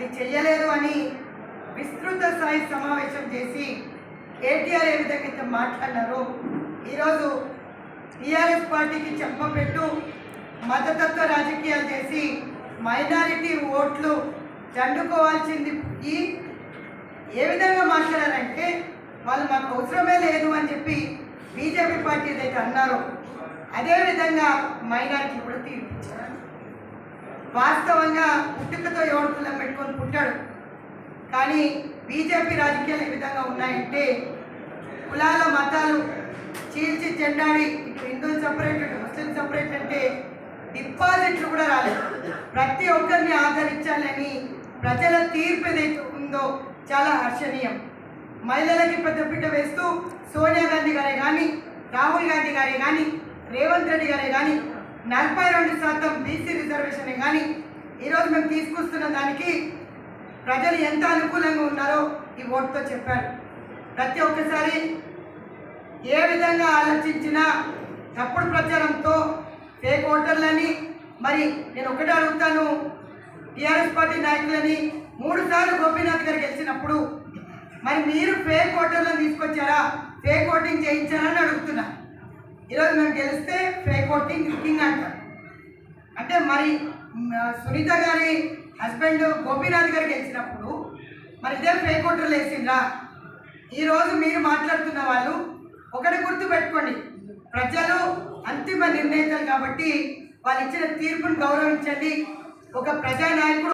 అది చేయలేదు అని విస్తృత స్థాయి సమావేశం చేసి కేటీఆర్ ఏ విధంగా ఇంత మాట్లాడినారు ఈరోజు టీఆర్ఎస్ పార్టీకి చెప్పబెట్టు మతతత్వ రాజకీయాలు చేసి మైనారిటీ ఓట్లు చండుకోవాల్సింది ఈ ఏ విధంగా మాట్లాడారంటే వాళ్ళు మాకు అవసరమే లేదు అని చెప్పి బీజేపీ పార్టీ ఏదైతే అన్నారో అదేవిధంగా మైనారిటీ కూడా తీర్పించారు వాస్తవంగా పుట్టుకతో ఎవడు కులం పెట్టుకొని పుట్టాడు? కానీ బీజేపీ రాజకీయాలు ఏ విధంగా ఉన్నాయంటే కులాల మతాలు చీల్చి చెండాడి ఇటు హిందువులు సపరేట్ ఇటు ముస్లిం సపరేట్ అంటే డిపాజిట్లు కూడా రాలేదు. ప్రతి ఒక్కరిని ఆదరించాలని ప్రజల తీర్పు ఏదైతే ఉందో చాలా హర్షణీయం. మహిళలకి పెద్దపీట వేస్తూ సోనియా గాంధీ గారే కానీ రాహుల్ గాంధీ గారే కానీ రేవంత్ రెడ్డి గారే కానీ నలభై రెండు శాతం బీసీ రిజర్వేషన్ కానీ ఈరోజు మేము తీసుకొస్తున్న దానికి ప్రజలు ఎంత అనుకూలంగా ఉన్నారో ఈ ఓటుతో చెప్పారు. ప్రతి ఒక్కసారి ఏ విధంగా ఆలోచించినా తప్పుడు ప్రచారంతో ఫేక్ ఓటర్లని మరి నేను ఒకటే అడుగుతాను టీఆర్ఎస్ పార్టీ నాయకులని మూడు సార్లు గోపీనాథ్ గారు గెలిచినప్పుడు మరి మీరు ఫేక్ ఓటర్లను తీసుకొచ్చారా? ఫేక్ ఓటింగ్ చేయించారా అని అడుగుతున్నా. ఈరోజు మేము గెలిస్తే ఫేక్ ఓటింగ్ కింగ్ అంటారు. అంటే మరి సునీత గారి హస్బెండ్ గోపీనాథ్ గారికి గెలిచినప్పుడు మరి ఇదే ఫేక్ ఓటర్లు వేసిండ్రా? ఈరోజు మీరు మాట్లాడుతున్న వాళ్ళు ఒకటి గుర్తు పెట్టుకోండి. ప్రజలు అంతిమ నిర్ణేతలు కాబట్టి వాళ్ళు ఇచ్చిన తీర్పును గౌరవించండి. ఒక ప్రజానాయకుడు